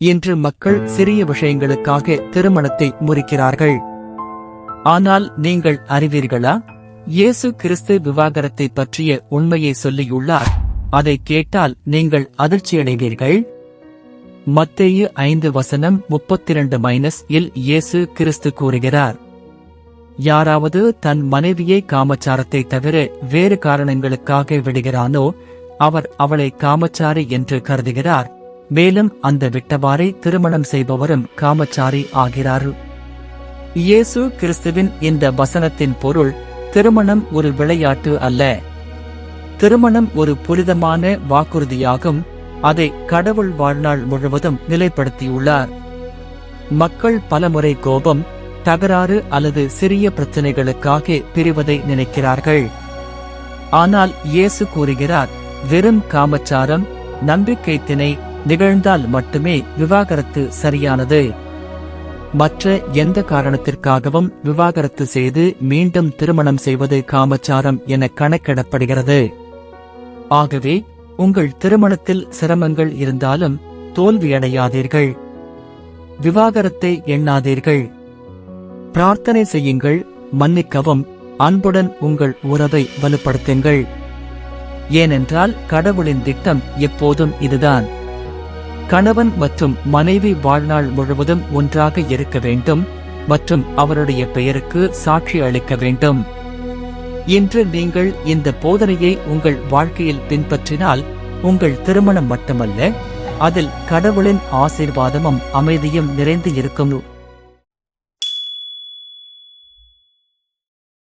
இன்று மக்கள் சிறிய விஷயங்களுக்காக திருமணத்தை முறிக்கிறார்கள். ஆனால் நீங்கள் அறிவீர்களா? இயேசு கிறிஸ்து விவாகரத்தை பற்றிய உண்மையை சொல்லியுள்ளார். அதை கேட்டால் நீங்கள் அதிர்ச்சியடைவீர்கள். மத்தேயு ஐந்து வசனம் முப்பத்தி இரண்டு மைனஸ் இல் இயேசு கிறிஸ்து கூறுகிறார். யாராவது தன் மனைவியை காமச்சாரத்தை தவிர வேறு காரணங்களுக்காக விடுகிறானோ அவர் அவளை காமச்சாரி என்று கருதுகிறார். மேலும் அந்த விட்டவாரை திருமணம் செய்பவரும் காமச்சாரி ஆகிறார். இயேசு கிறிஸ்துவின் இந்த வசனத்தின் பொருள் திருமணம் ஒரு விளையாட்டு அல்ல. திருமணம் ஒரு புனிதமான வாக்குறுதியாகும் அதை கடவுள் வாழ்நாள் முழுவதும் நிலைப்படுத்தியுள்ளார். மக்கள் பலமுறை கோபம் தகராறு அல்லது சிறிய பிரச்சனைகளுக்காக பிரிவதை நினைக்கிறார்கள். ஆனால் இயேசு கூறுகிறார் வெறும் காமச்சாரம் நம்பிக்கை திணை நிகழ்ந்தால் மட்டுமே விவாகரத்து சரியானது. மற்ற எந்த காரணத்திற்காகவும் விவாகரத்து செய்து மீண்டும் திருமணம் செய்வது காமச்சாரம் என கணக்கிடப்படுகிறது. ஆகவே உங்கள் திருமணத்தில் சிரமங்கள் இருந்தாலும் தோல்வியடையாதீர்கள். விவாகரத்தை எண்ணாதீர்கள். பிரார்த்தனை செய்யுங்கள் மன்னிக்கவும் அன்புடன் உங்கள் உறவை வலுப்படுத்துங்கள். ஏனென்றால் கடவுளின் திட்டம் எப்போதும் இதுதான். கணவன் மற்றும் மனைவி வாழ்நாள் முழுவதும் ஒன்றாக இருக்க வேண்டும் மற்றும் அவருடைய பெயருக்கு சாட்சி அளிக்க வேண்டும். இன்று நீங்கள் இந்த போதனையை உங்கள் வாழ்க்கையில் பின்பற்றினால் உங்கள் திருமணம் மட்டுமல்ல அதில் கடவுளின் ஆசீர்வாதமும் அமைதியும் நிறைந்து இருக்கும்.